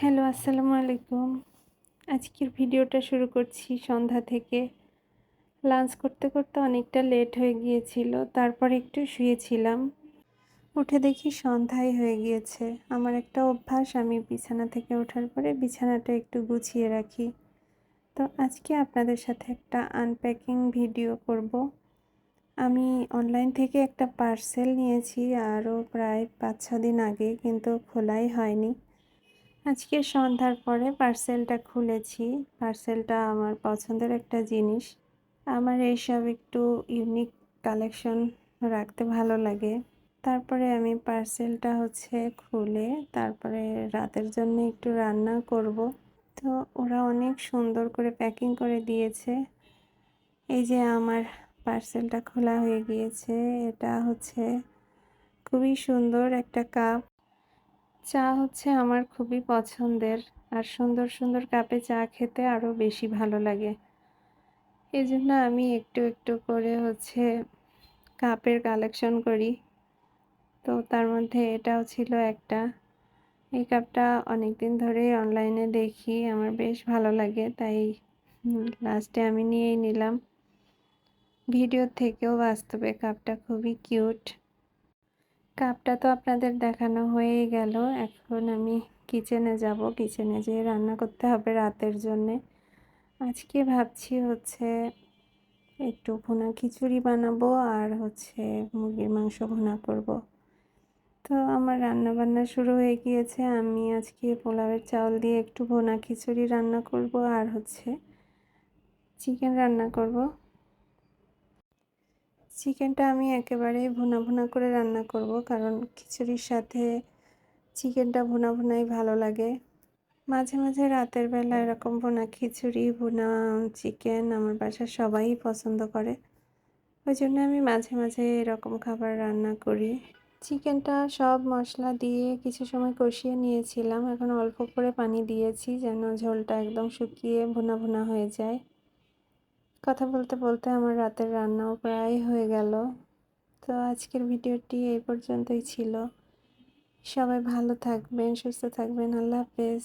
Hello, আসসালামু আলাইকুম। আজকের ভিডিওটা শুরু করছি সন্ধ্যা থেকে। লাঞ্চ করতে করতে অনেকটা লেট হয়ে গিয়েছিল, তারপর একটু শুয়েছিলাম। উঠে দেখি সন্ধ্যাই হয়ে গিয়েছে। আমার একটা অভ্যাস, আমি বিছানা থেকে ওঠার পরে বিছানাটা একটু গুছিয়ে রাখি। তো আজকে আপনাদের সাথে একটা আনপ্যাকিং ভিডিও করব। আমি অনলাইন থেকে একটা পার্সেল নিয়েছি, আরও প্রায় পাঁচ ছ দিন আগে, কিন্তু খোলাই হয়নি। আজকে সন্ধ্যার পরে পার্সেলটা খুলেছি। পার্সেলটা আমার পছন্দের একটা জিনিস। আমার এইসব একটু ইউনিক কালেকশন রাখতে ভালো লাগে। তারপরে আমি পার্সেলটা হচ্ছে খুলে তারপরে রাতের জন্য একটু রান্না করব। তো ওরা অনেক সুন্দর করে প্যাকিং করে দিয়েছে। এই যে আমার পার্সেলটা খোলা হয়ে গিয়েছে। এটা হচ্ছে খুবই সুন্দর একটা কাপ চা হচ্ছে আমার খুবই পছন্দের। আর সুন্দর সুন্দর কাপে চা খেতে আরও বেশি ভালো লাগে। এই জন্য আমি একটু একটু করে হচ্ছে কাপের কালেকশন করি। তো তার মধ্যে এটাও ছিল একটা। এই কাপটা অনেক দিন ধরেই অনলাইনে দেখি, আমার বেশ ভালো লাগে। তাই লাস্টে আমি নিয়েই নিলাম। ভিডিও থেকেও বাস্তবে কাপটা খুবই কিউট। কাপটা তো আপনাদের দেখানো হয়েই গেল। এখন আমি কিচেনে যাব। কিচেনে যেয়ে রান্না করতে হবে রাতের জন্যে। আজকে ভাবছি হচ্ছে একটু ভুনা খিচুড়ি বানাবো আর হচ্ছে মুরগির মাংস ভুনা করব। তো আমার রান্না বান্না শুরু হয়ে গিয়েছে। আমি আজকে পোলাওয়ের চাউল দিয়ে একটু ভুনা খিচুড়ি রান্না করব আর হচ্ছে চিকেন রান্না করব। চিকেনটা আমি একেবারে ভুনা ভুনা করে রান্না করব, কারণ খিচুড়ির সাথে চিকেনটা ভুনা ভুনাই ভালো লাগে। মাঝে মাঝে রাতের বেলা এরকম ভুনা খিচুড়ি, ভুনা চিকেন আমার বাসার সবাই পছন্দ করে। ওই জন্য আমি মাঝে মাঝে এরকম খাবার রান্না করি। চিকেনটা সব মশলা দিয়ে কিছু সময় কষিয়ে নিয়েছিলাম, এখন অল্প করে পানি দিয়েছি যেন ঝোলটা একদম শুকিয়ে ভুনা ভুনা হয়ে যায়। কথা বলতে বলতে আমার রাতের রান্নাও প্রায় হয়ে গেল। তো আজকের ভিডিওটি এই পর্যন্তই ছিল। সবাই ভালো থাকবেন, সুস্থ থাকবেন। আল্লাহ হাফেজ।